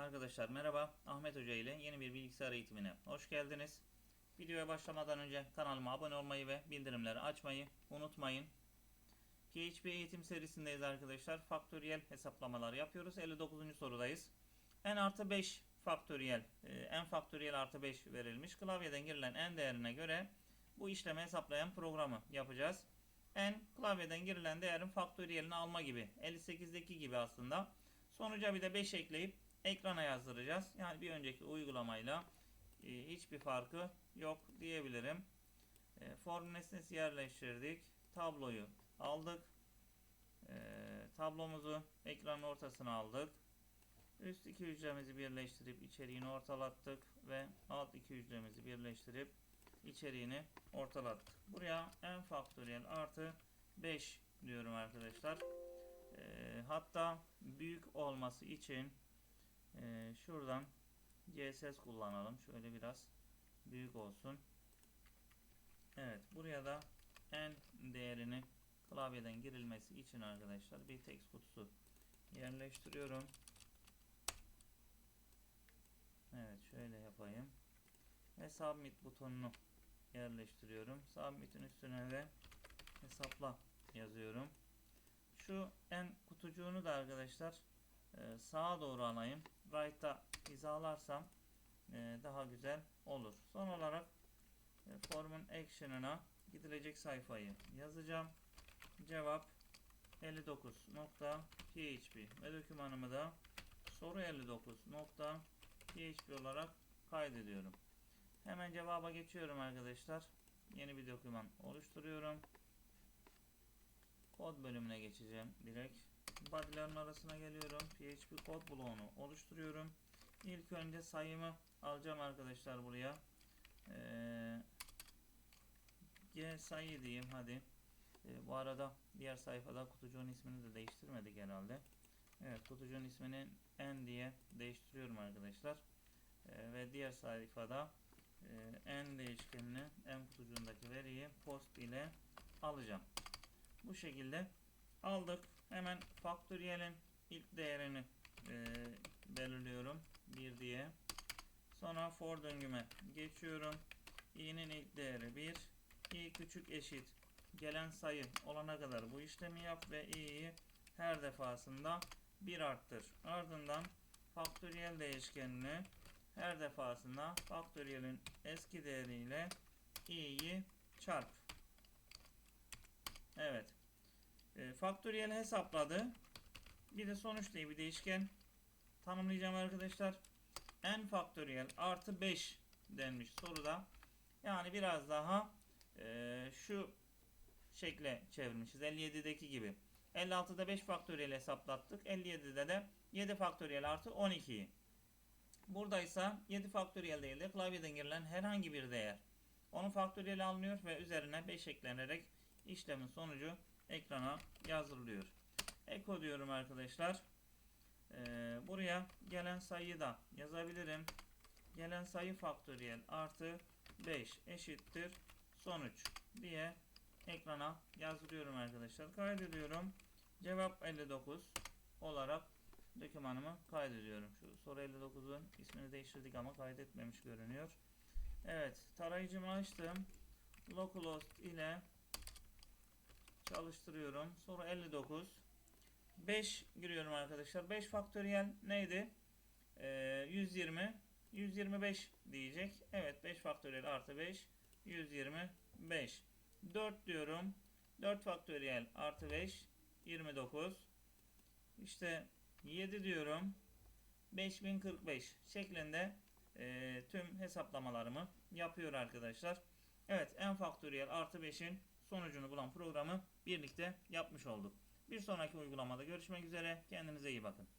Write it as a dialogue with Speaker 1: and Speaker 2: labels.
Speaker 1: Arkadaşlar merhaba. Ahmet Hoca ile yeni bir bilgisayar eğitimine hoş geldiniz. Videoya başlamadan önce kanalıma abone olmayı ve bildirimleri açmayı unutmayın. PHP eğitim serisindeyiz arkadaşlar. Faktöriyel hesaplamalar yapıyoruz. 59. sorudayız. n artı 5 faktöriyel, e, n faktöriyel artı 5 verilmiş. Klavyeden girilen n değerine göre bu işlemi hesaplayan programı yapacağız. n klavyeden girilen değerin faktöriyelini alma gibi. 58'deki gibi aslında. Sonuca bir de 5 ekleyip ekrana yazdıracağız. Yani bir önceki uygulamayla e, hiçbir farkı yok diyebilirim. E, form nesnesi yerleştirdik. Tabloyu aldık. E, tablomuzu ekranın ortasına aldık. Üst iki hücremizi birleştirip içeriğini ortalattık ve alt iki hücremizi birleştirip içeriğini ortalattık. Buraya n faktöriyel artı 5 diyorum arkadaşlar. E, hatta büyük olması için e, şuradan CSS kullanalım. Şöyle biraz büyük olsun. Evet buraya da n değerini klavyeden girilmesi için arkadaşlar bir text kutusu yerleştiriyorum. Evet şöyle yapayım. Ve submit butonunu yerleştiriyorum. Submit'in üstüne de hesapla yazıyorum. Şu en kutucuğunu da arkadaşlar e, sağa doğru alayım. Right'a hizalarsam e, daha güzel olur. Son olarak e, formun action'ına gidilecek sayfayı yazacağım. Cevap 59.php ve dokümanımı da soru 59.php olarak kaydediyorum. Hemen cevaba geçiyorum arkadaşlar. Yeni bir doküman oluşturuyorum. Kod bölümüne geçeceğim direkt. Body'lerin arasına geliyorum. PHP kod bloğunu oluşturuyorum. İlk önce sayımı alacağım arkadaşlar buraya. Ee, G sayı diyeyim hadi. Ee, bu arada diğer sayfada kutucuğun ismini de değiştirmedik herhalde. Evet kutucuğun ismini n diye değiştiriyorum arkadaşlar. Ee, ve diğer sayfada e, n değişkenini n kutucuğundaki veriyi post ile alacağım. Bu şekilde aldık. Hemen faktöriyelin ilk değerini e, belirliyorum. 1 diye. Sonra for döngüme geçiyorum. i'nin ilk değeri 1. i küçük eşit gelen sayı olana kadar bu işlemi yap ve i'yi her defasında 1 arttır. Ardından faktöriyel değişkenini her defasında faktöriyelin eski değeriyle i'yi çarp. Evet. E, faktöriyel hesapladı. Bir de sonuç diye bir değişken tanımlayacağım arkadaşlar. n faktöriyel artı 5 denmiş soruda. Yani biraz daha e, şu şekle çevirmişiz. 57'deki gibi. 56'da 5 faktöriyel hesaplattık. 57'de de 7 faktöriyel artı 12'yi. Burada ise 7 faktöriyel değil de klavyeden girilen herhangi bir değer. Onun faktöriyeli alınıyor ve üzerine 5 eklenerek işlemin sonucu ekrana yazdırılıyor. Eko diyorum arkadaşlar. Ee, buraya gelen sayıyı da yazabilirim. Gelen sayı faktöriyel artı 5 eşittir sonuç diye ekrana yazdırıyorum arkadaşlar. Kaydediyorum. Cevap 59 olarak dokümanımı kaydediyorum. Şu soru 59'un ismini değiştirdik ama kaydetmemiş görünüyor. Evet tarayıcımı açtım. Localhost ile çalıştırıyorum. Soru 59. 5 giriyorum arkadaşlar. 5 faktöriyel neydi? Ee, 120. 125 diyecek. Evet 5 faktöriyel artı 5. 125. 4 diyorum. 4 faktöriyel artı 5. 29. İşte 7 diyorum. 5045 şeklinde e, tüm hesaplamalarımı yapıyor arkadaşlar. Evet n faktöriyel artı 5'in sonucunu bulan programı birlikte yapmış olduk. Bir sonraki uygulamada görüşmek üzere. Kendinize iyi bakın.